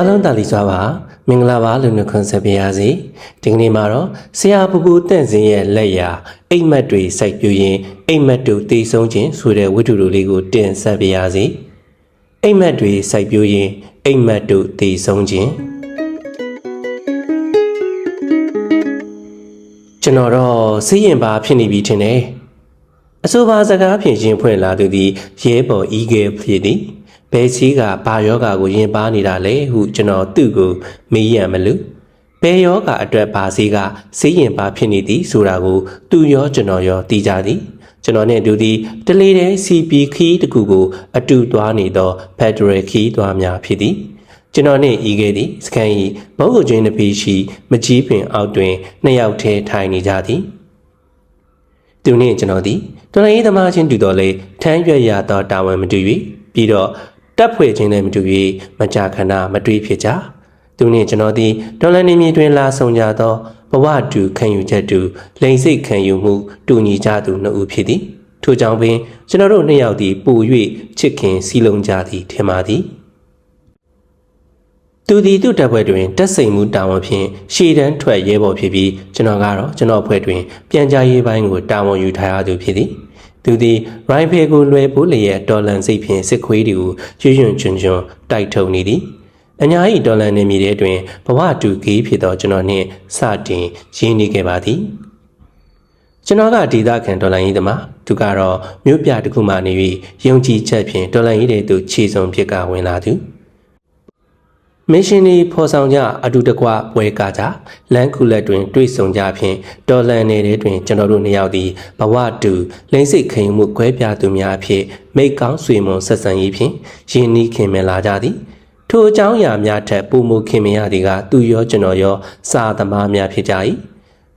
အားလုံးတာလီစွာပါမင်္ဂလာပါလို့နှုတ်ခွန်းဆက်ပါရစေဒီကနေ့မှာတော့ဆရာပူပူတန့်စင်ရဲ့လက်ရာအိမ်မက်တွေစိုက်ပြူရင်အိမ်မက်တို့တည်ဆုံးခြင်းဆိုတဲ့ဝတ္ထုတို့လေးကိုတင်ဆက်ပါရစေအိမ်မက်တွေစိုက်ပြူရင်အိမ်မက်တို့တည်ဆုံးခြင်းကျွန်တော်တော့စိတ်ရင်ပါဖြစ်နေပြီထင်တယ်အဆိုပါစကားဖြင့်ရှင်ဖွင့်လာသူသည်ရဲဘော်ဤကဲဖြစ်သည် ဘယ်စီးကဘာယောဂါကိုရင်ပါနေတာလဲဟုကျွန်တော်သူ့ကိုမေးရမလို့ဘယ်ယောဂါအတွက်ဘာစီးကစိတ်ရင်ပါဖြစ်နေသည်ဆိုတာကိုသူရောကျွန်တော်ရောသိကြသည်ကျွန်တော်နဲ့သူသည်တလေတဲ့ CP ခီးတစ်ခုကို အတူသွားနေသော Federal ခီးသွားများဖြစ်သည်ကျွန်တော်နဲ့ဤခဲ့သည်စကန်ဤဘုတ်ကုချင်းတစ်ပီးရှိမကြီးပင်အောက်တွင်နှစ်ယောက်ထဲထိုင်နေကြသည်သူနှင့်ကျွန်တော်သည်တော်လိုင်းသမားချင်းတူတော်လေထမ်းရွက်ရသောတာဝန်မတူ၍ပြီးတော့ တပ်ဖွဲ့ချင်းလည်းမတူ၍မကြာခဏမတွေ့ဖြစ်ကြသူနှင့်ကျွန်တော်သည်ဒေါ်လာနေမြေတွင်လာဆောင်ကြသောဘဝတူခံယူချက်တူလိန်စိတ်ခံယူမှုတူညီကြသူနှစ်ဦးဖြစ်သည်ထို့ကြောင့်ပင်ကျွန်တော်တို့နှစ်ယောက်သည်ပို၍ချစ်ခင်စီလုံးကြသည်ထင်ပါသည်သူသည်သူ့တပ်ဖွဲ့တွင်တက်စိန်မှုတာဝန်ဖြင့်ရှေ့တန်းထွက်ရဲဘော်ဖြစ်ပြီးကျွန်တော်ကတော့ကျွန်တော်အဖွဲ့တွင်ပြန်ကြားရေးပိုင်းကိုတာဝန်ယူထားရသူဖြစ်သည် သူသည်ရိုင်ဖယ်ကိုလွယ်ပိုးလျက်ဒေါ်လန်စိတ်ဖြင့်စစ်ခွေးတွေကိုရွရွံ့ချွန်ချွန်တိုက်ထုံနေသည်အညာ၏ဒေါ်လန်နေမြေထဲတွင်ဘဝတူကေးဖြစ်သောကျွန်တော်နှင့်စတင်ရင်းနှီးခဲ့ပါသည်ကျွန်တော်ကဒေသခံဒေါ်လာရေးသမားသူကတော့မြို့ပြတစ်ခုမှနေပြီးယုံကြည်ချက်ဖြင့်ဒေါ်လာရေးတဲ့သူခြေစုံဖြစ်ကဝင်လာသူ မင်းရှင်ဒီဖော်ဆောင်ကြအတူတကွပွဲကားကြလမ်းခုလက်တွင်တွေ့ဆုံကြဖြင့်ဒေါ်လန်နယ်တွင်ကျွန်တော်တို့နှစ်ယောက်သည်ဘဝတူလိမ့်စိတ်ခင်မှုခွဲပြသူများအဖြစ်မိတ်ကောင်းဆွေမွန်ဆက်ဆံရေးဖြင့်ယဉ်နီးခင်မင်လာကြသည်ထိုအကြောင်းအရာများထက်ပုံမခင်မင်ရသည်ကသူရောကျွန်တော်ရောစာသမားများဖြစ်ကြ၏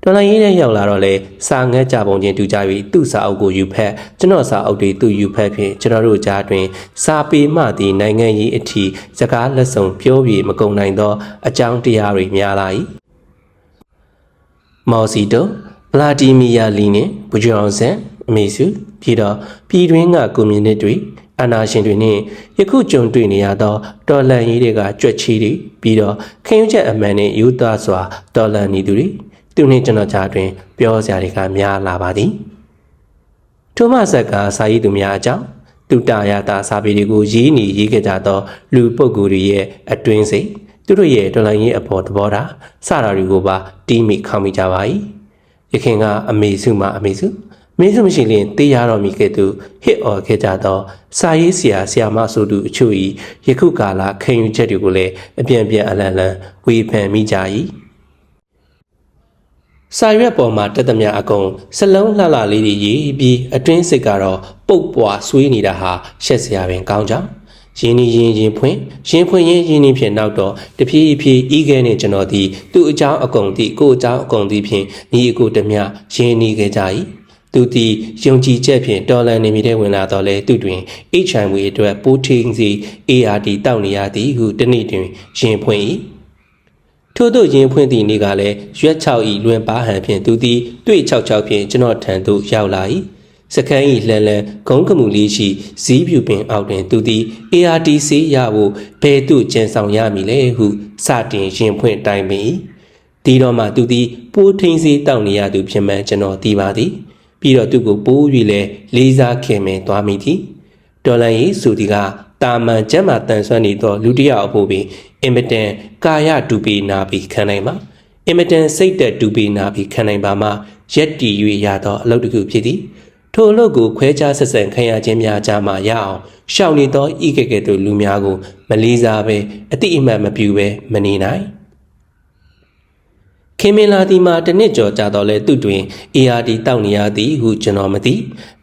တော်လိုင်းရေးနဲ့ရောက်လာတော့လေစာငက်ကြပုံချင်းတူကြပြီးသူ့စာအုပ်ကိုယူဖက်ကျွန်တော်စာအုပ်တွေသူ့ယူဖက်ဖြင့်ကျွန်တော်တို့ကြားတွင် စာပေမှသည့်နိုင်ငံရေးအထီးစကားလက်ဆောင်ပြောပြမကုန်နိုင်သောအကြောင်းတရားတွေများလာ၏မော်စီတိုဗလာဒီမီယာလီနှင့်ဘူဂျေအောင်ဆန်အမေစုပြီးတော့ပြည်တွင်းကကွန်မြူနတီတွေအနာရှင်တွေနဲ့ယခုကြုံတွေ့နေရသောတော်လန်ရေးတွေကကြွက်ချီတွေပြီးတော့ခင်ယူချက်အမှန်နဲ့ယူသားစွာတော်လန်နေသူတွေ သူနှင့်ကျွန်တော်ကြားတွင် ပြောစရာတွေကများလာပါသည်ထိုမဆက်ကစာရေးသူများအကြောင်းတူတာရတာစာပေတွေကိုရေးနေရေးခဲ့ကြသော လူပုဂ္ဂိုလ်တွေရဲ့အတွင်းစိတ်သူတို့ရဲ့တော်လိုင်းရေးအပေါ်သဘောထားစတာတွေကိုပါတီးမိခေါမိကြပါ၏ရခင်ကအမေစုမှအမေစုမင်းစုမရှိရင်တေးရတော်မူခဲ့သူဟစ်အော်ခဲ့ကြသော စာရေးဆရာဆရာမဆိုသူအချို့၏ယခုကာလခံယူချက်တွေကိုလည်းအပြန်ပြန်အလန်လန်ဝေဖန်မိကြ၏ စာရွက်ပေါ်မှာတက်သမျှအကုန်စလုံးလှလှလေးတွေရေးပြီးအတွင်းစိတ်ကတော့ပုတ်ပွားဆွေးနေတာဟာရှက်စရာပင်ကောင်းကြောင်းရင်းနှီးရင်ရင်ဖွင့်ရင်ဖွင့်ရင်ရင်းနှီးဖြင့်နောက်တော့တဖြည်းဖြည်းဤခဲနဲ့ကျွန်တော်ဒီသူ့အကြောင်းအကုန်ဒီကို့အကြောင်းအကုန်ဒီဖြင့်ညီအကိုတမျှရင်းနှီးခဲ့ကြ၏သူသည်ယုံကြည်ချက်ဖြင့်တော်လန်နေမိတဲ့ဝင်လာတော့လဲသူတွင် HIV အတွက်ပိုးထင်းစီ ARD တောက်နေရသည်ဟုတနေ့တွင်ရင်ဖွင့်၏ ထို့သို့ရင်ဖွင့်သည့်နေ့ကလည်းရွက်6ဤလွင်ပါဟန်ဖြင့်သူသည်တွေ့66ဖြင့်ကျွန်တော်ထံသို့ရောက်လာ၏စကန်းဤလှန်လှန်ဂုံးကမှုလေးရှိဇီးပြူပင်အောက်တွင်သူသည် ART ဆေးရဖို့ဘယ်သို့ကျန်ဆောင်ရမည်လဲဟုစတင်ရင်ဖွင့်တိုင်ပင်၏ဒီတော့မှသူသည်ပိုးထင်းစေးတောက်နေရသူဖြစ်မှန်ကျွန်တော်သိပါသည်ပြီးတော့သူ့ကိုပိုး၍လဲလေးစားခင်မင်သွားမိသည်ဒေါ်လာရေးဆိုဒီက တာမန်ကျမ်းမာတန်ဆွမ်းနေသောလူတစ်ယောက်အဖို့ပင်အင်မတန်ကာယတူပေနာပြီးခံနိုင်မှာအင်မတန်စိတ်သက်တူပေနာပြီးခံနိုင်ပါမှာရက်တီ၍ရသောအလုပ်တစ်ခုဖြစ်သည်ထိုအလုပ်ကိုခွဲခြားဆက်ဆံခံရခြင်းများကြားမှာရအောင်ရှောင်နေသောဤကဲ့ကဲ့သို့လူများကို မလေးစားဘဲအတိအမှန်မပြူဘဲမနေနိုင် ခင်မင်လာဒီမှာတနစ်ကျော်ကြာတော့လဲသူ့တွင် ARD တောက်နေရသည်ဟုကျွန်တော်မသိ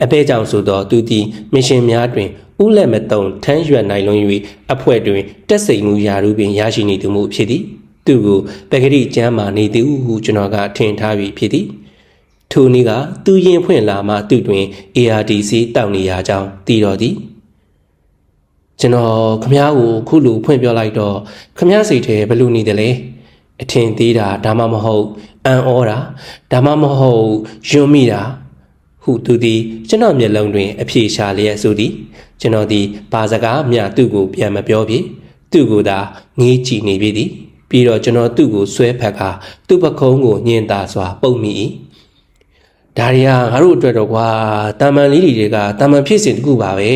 အပဲကြောင့်ဆိုတော့သူသည်မရှင်များတွင်ဥလက်မတုံထမ်းရွက်နိုင်လွန်၍အဖွဲ့တွင်တက်စိန်မှုယာရုပင်ရရှိနေသူမှုဖြစ်သည်သူကိုပဂရိကျမ်းမာနေသည်ဟုကျွန်တော်ကထင်ထားပြီးဖြစ်သည်ထိုနည်းကသူရင်ဖွင့်လာမှသူ့တွင် ARDC တောက်နေရကြောင်းသိတော်သည်ကျွန်တော်ခမားကိုခုလိုဖွင့်ပြောလိုက်တော့ခမားစိတ်ထဲဘလို့နေတယ်လဲ အထင်သေးတာဒါမှမဟုတ်အံ့ဩတာဒါမှမဟုတ်ယွန်းမိတာဟုသူသည်ကျွန်တော်မျက်လုံးတွင်အပြေရှာလျက်ဆိုသည်ကျွန်တော်သည်ဘာစကားမျှသူ့ကိုပြန်မပြောဖြစ်သူ့ကိုသာငေးကြည့်နေပြီသည်ပြီးတော့ကျွန်တော်သူ့ကိုဆွဲဖက်ကသူ့ပခုံးကိုညင်သာစွာပုတ်မိ၏ဒါရီယာငါတို့အတွက်တော့ကွာတာမန်လေးတွေကတာမန်ဖြစ်စဉ်တခုပါပဲ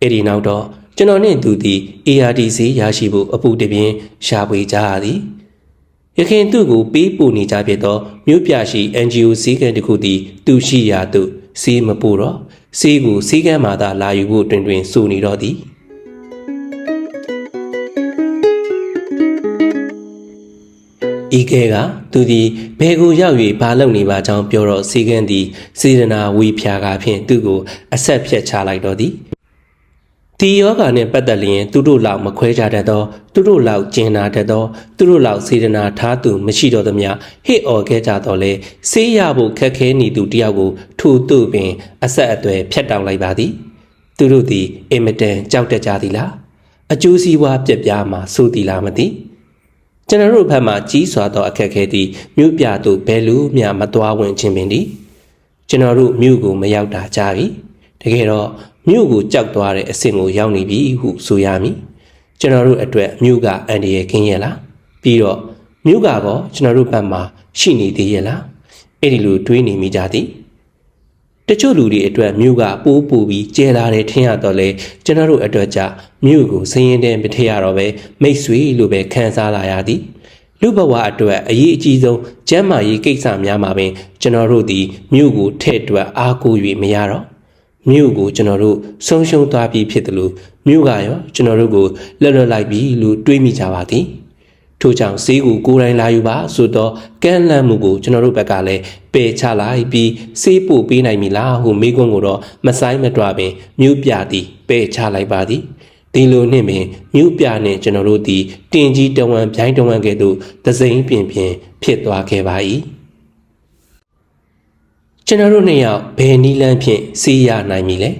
အဲ့ဒီနောက်တော့ ကျွန်တော်နှင့်သူသည် ARDC ရရှိဖို့အပူတပြင်းရှာဖွေကြရသည်ရခင်သူ့ကိုပေးပို့နေကြဖြစ်သောမြို့ပြရှိ NGO စည်းကမ်းတစ်ခုသည်သူရှိရာသို့စီးမပို့တော့စီးကိုစည်းကမ်းမှသာလာယူဖို့တွင်တွင်စိုးနေတော့သည်ဤကဲကသူသည်ဘယ်ကိုရောက်၍ဘာလုပ်နေပါကြောင်းပြောတော့စီကန်းသည်စေရနာဝီဖြာကဖြင့်သူ့ကိုအဆက်ဖြတ်ချလိုက်တော့သည် ဒီယောဂာနှင့်ပတ်သက်လျင်သူတို့လောက်မခွဲကြတတ်သောသူတို့လောက်ကျင်နာတတ်သောသူတို့လောက်စေရနာထားသူမရှိတော့သမျှဟစ်အော်ခဲ့ကြတော့လေဆေးရဖို့ခက်ခဲနေသူတယောက်ကိုထို့သူ့ပင်အဆက်အသွယ်ဖြတ်တောက်လိုက်ပါသည် သူတို့သည်အင်မတန်ကြောက်တတ်ကြသည်လားအကျိုးစီးပွားပြက်ပြားမှာစိုးသည်လားမသိကျွန်တော်တို့ဘက်မှကြီးစွာသောအခက်အခဲသည်မြို့ပြသို့ဘယ်လိုမျှမသွားဝင်ခြင်းပင်သည်ကျွန်တော်တို့မြို့ကိုမရောက်တာကြာပြီတကယ်တော့ မြို့ကိုကြောက်သွားတဲ့အဆင့်ကိုရောက်နေပြီဟုဆိုရမည်ကျွန်တော်တို့အတွက်မြို့ကအန်ဒီရဲ့ခင်းရဲ့လားပြီးတော့မြို့ကတော့ကျွန်တော်တို့ဘက်မှာရှိနေသေးရဲ့လားအဲ့ဒီလိုတွေးနေမိကြသည်တချို့လူတွေအတွက်မြို့ကပိုးပူပြီးကျဲလာတယ်ထင်ရတော့လေကျွန်တော်တို့အတွက်ကြမြို့ကိုစည်ရင်တဲ့မထရတော့ပဲမိတ်ဆွေလိုပဲခံစားလာရသည်လူဘဝအတွက်အရေးအကြီးဆုံးကျမ်းမာရေးကိစ္စများမှာပင်ကျွန်တော်တို့သည်မြို့ကိုထဲ့တွက်အားကိုး၍မရတော့ မြို့ကိုကျွန်တော်တို့ဆုံးရှုံးသွားပြီဖြစ်တယ်လို့မြို့ကရောကျွန်တော်တို့ကိုလက်လွတ်လိုက်ပြီလို့တွေးမိကြပါသည်ထို့ကြောင့်ဈေးကိုကိုယ်တိုင်လာယူပါဆိုတော့ကန့်လန့်မှုကိုကျွန်တော်တို့ဘက်ကလည်းပယ်ချလိုက်ပြီးဈေးပို့ပေးနိုင်ပြီလားဟုမေးခွန်းကိုတော့မဆိုင်မတွားပင်မြို့ပြသည်ပယ်ချလိုက်ပါသည်ဒီလိုနှင့်ပင်မြို့ပြနှင့်ကျွန်တော်တို့သည်တင်ကြီးတဝံပြိုင်းတဝံကဲ့သို့သစိမ့်ပြင်ပြင်ဖြစ်သွားခဲ့ပါ၏ ကျွန်တော်တို့နှစ်ယောက်ဘယ်နီးလန်းဖြင့်စီးရနိုင်မည်လဲ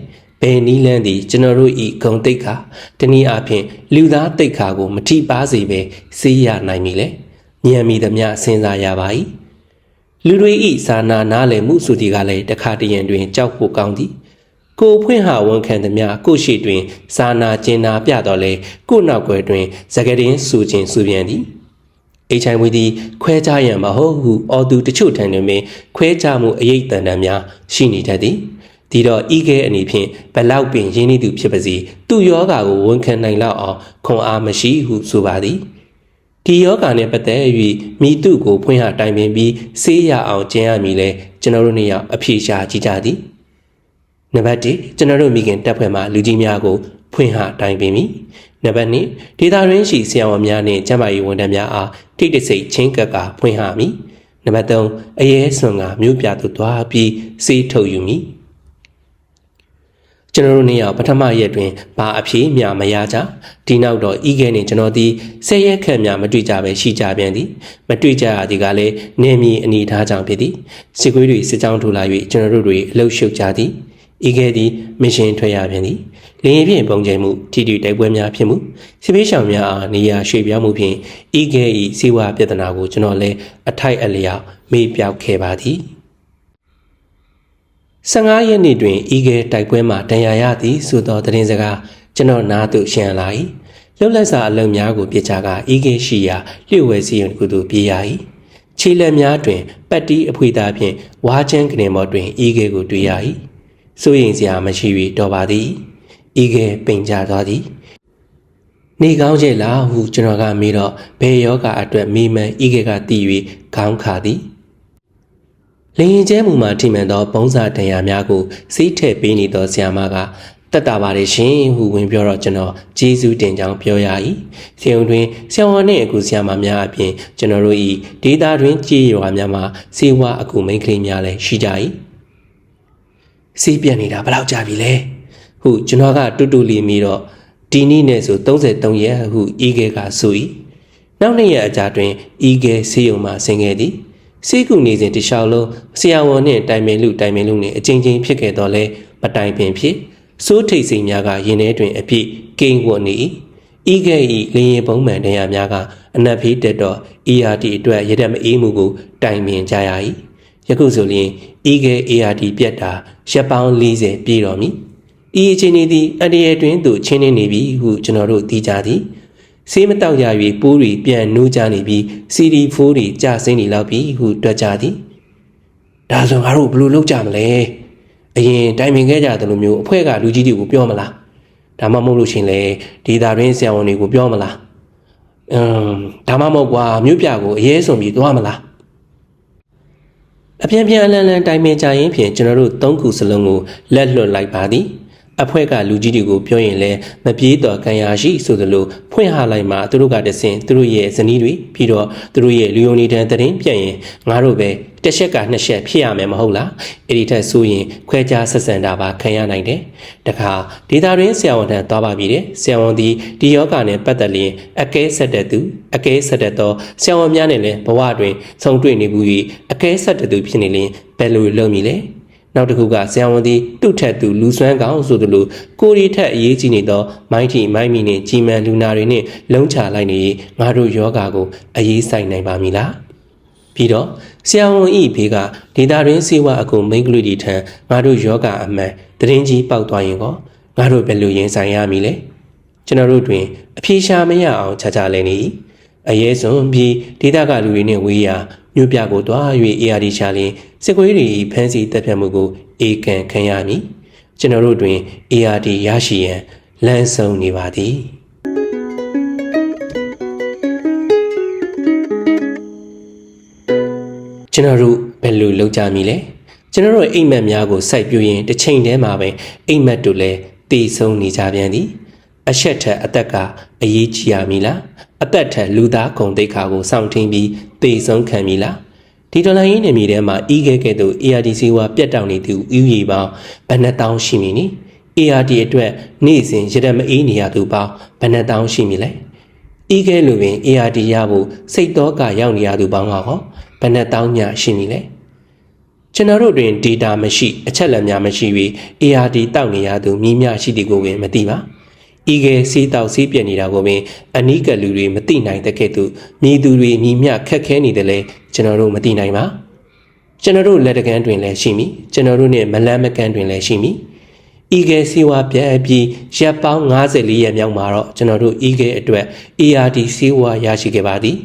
ဘယ်နီးလန်းသည်ကျွန်တော်တို့ဤဂုံတိတ်ခါတနည်းအားဖြင့်လူသားတိတ်ခါကိုမထိပါစေပဲစီးရနိုင်မည်လဲဉာဏ်မီသမျှစဉ်းစားရပါ၏လူတွေဤစာနာနားလည်မှုဆိုဒီကလည်းတခါတရံတွင်ကြောက်ဖို့ကောင်းသည်ကိုဖွင့်ဟာဝန်ခံသမျှကိုရှိတွင်စာနာကျင်နာပြတော်လဲကိုနောက်ွယ်တွင်သကတင်းစူခြင်းစူပြန်သည် HIV သည်ခွဲခြားရန်မဟုတ်ဟုအော်သူတချို့ထံတွင်ပင်ခွဲခြားမှုအရေးတန်တန်များရှိနေတတ်သည်ဒီတော့ဤကဲအနေဖြင့်ဘလောက်ပင်ရင်းနှီးသူဖြစ်ပါစေသူ့ယောဂါကိုဝန်ခံနိုင်လောက်အောင်ခွန်အားမရှိဟုဆိုပါသည်ဒီယောဂါနှင့်ပတ်သက်၍မိသူကိုဖွင့်ဟတိုင်ပင်ပြီးဆေးရအောင်ကျင်းရမည်လဲကျွန်တော်တို့နှစ်ယောက်အဖြေရှာကြည့်ကြသည်နံပါတ်1ကျွန်တော်တို့မိခင်တက်ဖွဲ့မှာလူကြီးများကိုဖွင့်ဟတိုင်ပင်ပြီ နံပါတ်2ဒေတာရင်းရှိဆရာဝန်များနှင့်ကျန်းမာရေးဝန်ထမ်းများအားထိတ်တဆိတ်ချင်းကပ်ကဖွင့်ဟမည်နံပါတ်3အရဲဆွန်ကမြို့ပြသို့သွားပြီးစေးထုတ်ယူမည်ကျွန်တော်တို့နေရပထမရက်တွင်ဘာအဖြေမျှမရကြဒီနောက်တော့ဤခဲနှင့်ကျွန်တော်သည်ဆယ်ရက်ခန့်များမတွေ့ကြပဲရှိကြပြန်သည်မတွေ့ကြရသည်ကလည်းနေမီအနေထားကြောင့်ဖြစ်သည်စစ်ကွေးတွေစစ်ကြောင်းထူလာ၍ကျွန်တော်တို့တွေအလုရှုပ်ကြသည်ဤကဲ့သည်မရှင်ထွက်ရပြန်သည် လင်းဖြင့်ပုံကျဲမှုထိတိတိုက်ပွဲများဖြစ်မှုစစ်ပေးရှောင်များအားနေရာရွှေ့ပြောင်းမှုဖြင့်ဤကဲ့ဤစေဝါပြဿနာကိုကျွန်တော်လည်းအထိုက်အလျောက်မေ့ပြောက်ခဲ့ပါသည်15ရက်နေ့တွင်ဤကဲတိုက်ပွဲမှာတန်ရာရသည်ဆိုသောသတင်းစကားကျွန်တော်နားသို့ရှင်းလာ၏လှုပ်လက်စာအလုံးများကိုပြချကဤကဲရှိရာလျှို့ဝဲစီရင်ကုသို့ပြေးရ၏ခြေလက်များတွင်ပတ်တီးအဖွေသားဖြင့်ဝါချမ်းကနေမော်တွင်ဤကဲကိုတွေ့ရ၏စိုးရင်စရာမရှိ၍တော်ပါသည် ဤကဲပိန်ကြသွားသည်နေကောင်းရဲ့လားဟုကျွန်တော်ကမေးတော့ဘယ်ယောဂအတွက်မိမန်ဤကဲကတည်၍ခေါင်းခါသည်လင်ရင်ကျဲမူမှာထိမှန်သောဘုံစာတန်ရာများကိုစီးထည့်ပေးနေသောဆရာမကတက်တာပါတယ်ရှင်ဟုဝင်ပြောတော့ကျွန်တော်ကျေးဇူးတင်ကြောင်းပြောရ၏ဆီယုံတွင်ဆရာဝန်နှင့်အကူဆရာမများအပြင်ကျွန်တော်တို့၏ဒေတာတွင်ကြေးရွာများမှာစေဝါအကူမိန်ကလေးများလည်းရှိကြ၏စေးပြက်နေတာဘယ်လောက်ကြာပြီလဲ ဟုကျွန်တော်ကတူတူလေးမိတော့ဒီနေ့နဲ့ဆို33ရက်ဟုဤကဲကဆို၏နောက်နှစ်ရက်အကြာတွင်ဤကဲဆေးရုံမှဆင်းခဲ့သည်ဆေးကုနေစဉ်တခြားလုံးဆရာဝန်နှင့်တိုင်ပင်လူတိုင်ပင်လူနှင့်အချင်းချင်းဖြစ်ခဲ့တော့လဲမတိုင်ပင်ဖြစ်စိုးထိတ်စိန်များကရင်ထဲတွင်အပြည့်ကိန်းဝတ်နေ၏ဤကဲ့ဤလင်းရင်ပုံမှန်တရားများကအနက်ဖေးတက်တော့ ERT အတွက်ရတဲ့မအေးမှုကိုတိုင်ပင်ကြရ၏ယခုဆိုရင်ဤကဲ ART ပြက်တာရက်ပေါင်း40ပြည့်တော်မူ ဤအခြေအနေသည်အန္တရာယ်တွင်သို့ချင်းနေနေပြီဟုကျွန်တော်တို့သိကြသည်ဆေးမတောက်ရ၍ပိုးတွေပြန်နိုးကြနေပြီး CD4 တွေကျဆင်းနေလောက်ပြီဟုတွက်ကြသည်ဒါဆိုငါတို့ဘယ်လိုလုပ်ကြမလဲအရင်တိုင်ပင်ခဲ့ကြတယ်လို့မျိုးအဖွဲ့ကလူကြီးတွေကိုပြောမလားဒါမှမဟုတ်လို့ရှင်လေဒေတာတွင်ဆရာဝန်တွေကိုပြောမလားအမ်ဒါမှမဟုတ်ကွာမြို့ပြကိုအရေးဆုံးပြီးသွားမလားအပြန်ပြန်အလန်လန်တိုင်ပင်ကြရင်ဖြင့်ကျွန်တော်တို့သုံးခုစလုံးကိုလက်လွတ်လိုက်ပါသည် အဖွဲ့ကလူကြီးတွေကိုပြောရင်လည်းမပြေးတော်ကံရရှိဆိုသလိုဖွင့်ဟလိုက်မှသူတို့ကတဆင်သူတို့ရဲ့ဇနီးတွေပြီးတော့သူတို့ရဲ့လူယုံနေတန်းတရင်ပြတ်ရင်ငါတို့ပဲတစ်ချက်ကနှစ်ချက်ဖြစ်ရမယ်မဟုတ်လားအဲ့ဒီထက်ဆိုရင်ခွဲခြားဆက်ဆံတာပါခံရနိုင်တယ်တခါဒေတာရင်းဆရာဝန်ထံသွားပါပြီတဲ့ဆရာဝန်ဒီဒီယောဂနဲ့ပတ်သက်လျင်အကဲဆက်တဲ့သူအကဲဆက်တဲ့သောဆရာဝန်များနဲ့လည်းဘဝတွင်ဆုံတွေ့နေမှု၍အကဲဆက်တဲ့သူဖြစ်နေရင်ဘယ်လိုလုပ်မည်လဲ နောက်တစ်ခုကဆရာဝန်သည်သူ့ထက်သူလူစွမ်းကောင်ဆိုသလိုကိုရီထက်အရေးကြီးနေသောမိုင်းထီမိုင်းမီနှင့်ကြီးမန်လူနာတွေနှင့်လုံးချလိုက်နေငါတို့ယောဂါကိုအရေးဆိုင်နိုင်ပါမည်လားပြီးတော့ဆရာဝန်ဤဘေးကဒေတာရင်းစေဝါအကုန်မိန်ကလူတီထံငါတို့ယောဂအမှန်တရင်ကြီးပေါက်သွားရင်ကောငါတို့ဘယ်လိုရင်ဆိုင်ရမည်လဲကျွန်တော်တို့တွင်အပြေရှာမရအောင်ခြားခြားလဲနေ အရေးဆုံးပြီးဒေတာကလူတွေနဲ့ဝေးရာမြို့ပြကိုတွား၍ ARD ရှာလင်စစ်ကွေးတွေဖမ်းဆီးတပ်ဖြတ်မှုကိုအေကန်ခံရမည်ကျွန်တော်တို့တွင် ARD ရရှိရန်လမ်းဆုံးနေပါသည်ကျွန်တော်တို့ဘယ်လိုလုပ်ကြမည်လဲကျွန်တော်တို့အိမ်မက်များကိုစိုက်ပြရင်တစ်ချိန်တည်းမှာပဲအိမ်မက်တို့လည်းတည်ဆုံးနေကြပြန်သည်အဆက်ထက်အသက်က အရေးကြီးရမည်လားအသက်ထက်လူသားဂုံတိတ်ခါကိုစောင့်ထင်းပြီးတည်ဆုံးခံမည်လားဒီဒေါ်လာရင်းနေမြေထဲမှာအီးခဲကဲ့သို့ ARDC ဝါပြတ်တောက်နေသူဥယျာဉ်ပေါင်းဘယ်နှတောင်းရှိမည်နည်း ARD အတွက်နေ့စဉ်ရတဲ့မအေးနေရသူပေါင်းဘယ်နှတောင်းရှိမည်လဲဤကဲလိုပင် ARD ရဖို့စိတ်တော့ကရောက်နေရသူပေါင်းကဟောဘယ်နှတောင်းညရှိမည်လဲကျွန်တော်တို့တွင် data မရှိအချက်လက်များမရှိ၍ ARD တောက်နေရသူမြင်းများရှိသည်ကိုပင်မသိပါ ဤကဲစီးတောက်စီးပြက်နေတာကိုပင်အနီးကလူတွေမသိနိုင်တဲ့ကဲ့သို့မြည်သူတွေမြည်မြခက်ခဲနေတယ်လဲကျွန်တော်တို့မသိနိုင်ပါကျွန်တော်တို့လက်တကန်းတွင်လည်းရှိမည်ကျွန်တော်တို့နဲ့မလန်းမကန်းတွင်လည်းရှိမည်ဤကဲစီဝါပြက်ပြီးရက်ပေါင်း54ရက်မြောက်မှာတော့ကျွန်တော်တို့ဤကဲအတွက် ARD စီဝါရရှိခဲ့ပါသည်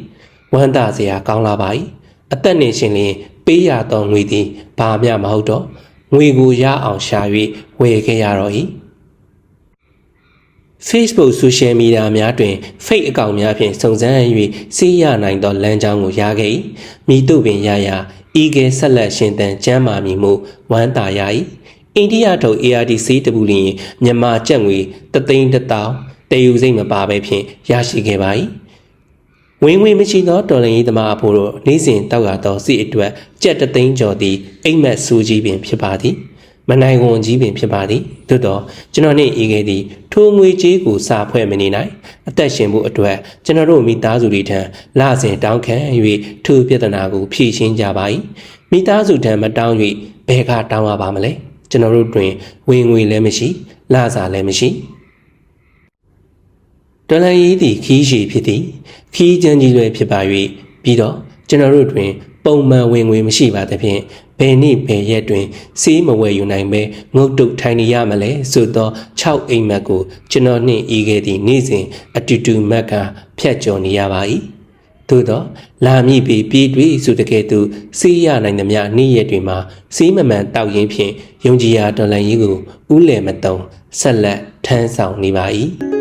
ဝမ်းသာစရာကောင်းလာပါ၏အသက်နေရှင်လျင်ပေးရသောငွေသည်ဘာမျှမဟုတ်တော့ငွေကိုရအောင်ရှာ၍ဝယ်ခဲ့ရတော့၏ Facebook Social Media များတွင် Fake အကောင့်များဖြင့်စုံစမ်း၍စီးရနိုင်သောလမ်းကြောင်းကိုရခဲ့၏မိတို့ပင်ရရာဤကဲဆက်လက်ရှင်သန်ကျမ်းမာမည်မှုဝမ်းသာရ၏အိန္ဒိယထုတ် ARD ဆေးတပူလျင်မြန်မာကျပ်ငွေတသိန်းတစ်တောင်းတည်ယူစိတ်မပါဘဲဖြင့်ရရှိခဲ့ပါ၏ဝင်ဝင်မရှိသောတော်လင်ရေးသမားအဖို့တို့နေ့စဉ်တောက်ရသောစီအတွက်ကြက်တသိန်းကျော်သည်အိမ်မက်ဆူကြီးပင်ဖြစ်ပါသည် မနိုင်ဝန်ကြီးပင်ဖြစ်ပါသည်သို့တော့ကျွန်တော်နှင့်အေးခဲ့သည်ထိုငွေကြေးကိုစာဖွဲ့မနေနိုင်အသက်ရှင်ဖို့အတွက်ကျွန်တော်တို့မိသားစုတွေထံလစဉ်တောင်းခံ၍ထိုပြဿနာကိုဖြေရှင်းကြပါ၏မိသားစုထံမတောင်း၍ဘယ်ကတောင်းရပါမလဲကျွန်တော်တို့တွင်ဝင်ငွေလည်းမရှိလစာလည်းမရှိဒေါ်လာရေးသည်ခီးရှိဖြစ်သည်ခီးချမ်းကြီးတွေဖြစ်ပါ၍ပြီးတော့ကျွန်တော်တို့တွင် ပုံမှန်ဝင်ငွေမရှိပါသဖြင့်ဘယ်နေ့ဘယ်ရက်တွင်စီးမဝယ်ယူနိုင်ပဲငုတ်တုတ်ထိုင်နေရမလဲဆိုသော6အိမ်မက်ကိုကျွန်တော်နှင့်ဤခဲ့သည့်နေ့စဉ်အတူတူမက်ကဖြတ်ကျော်နေရပါ၏သို့တော့လာမည်ပြီးပြည်တွေဆိုတကယ်သူစီးရနိုင်သမျှနေ့ရက်တွေမှာစီးမမှန်တောက်ရင်းဖြင့်ယုံကြည်ရာဒေါ်လာကြီးကိုဥလယ်မတုံဆက်လက်ထမ်းဆောင်နေပါ၏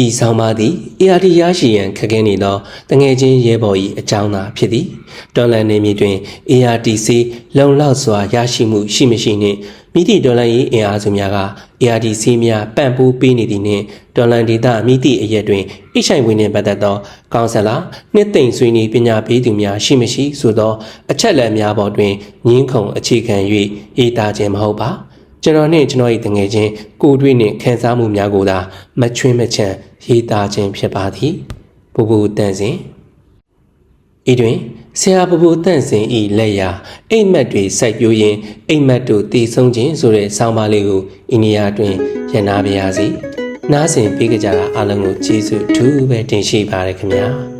ဤဆောင်ပါသည် ARD ရရှိရန်ခက်ခဲနေသောတငယ်ချင်းရဲဘော်၏အကြောင်းသာဖြစ်သည်ဒေါ်လာနေမြေတွင် ARTC လုံလောက်စွာရရှိမှုရှိမရှိနှင့်မိသည့်ဒေါ်လာရေးအင်အားစုများက ARTC များပံ့ပိုးပေးနေသည်နှင့်ဒေါ်လာဒေတာမိသည့်အရက်တွင်အိတ်ဆိုင်ဝင်နှင့်ပတ်သက်သောကောင်ဆယ်လာနှစ်သိမ့်ဆွေးနွေးပညာပေးသူများရှိမရှိဆိုသောအချက်လက်များပေါ်တွင်ငင်းခုန်အခြေခံ၍ရေးသားခြင်းမဟုတ်ပါ ကျွန်တော်နှင့်ကျွန်တော်၏တငယ်ချင်းကိုတွေ့နှင့်ခန်းစားမှုများကိုသာမချွင်းမချမ်းရေးသားခြင်းဖြစ်ပါသည်ပူပူတန်စဉ်ဤတွင်ဆရာပူပူတန့်စင်ဤလက်ရာအိမ်မက်တွေစိုက်ပျိုးရင်းအိမ်မက်တို့တည်ဆုံးခြင်းဆိုတဲ့ဆောင်းပါးလေးကိုအိန္ဒိယတွင်ရနာပါရစေနားဆင်ပေးကြတာအားလုံးကိုကျေးဇူးထူးပဲတင်ရှိပါရခင်ဗျာ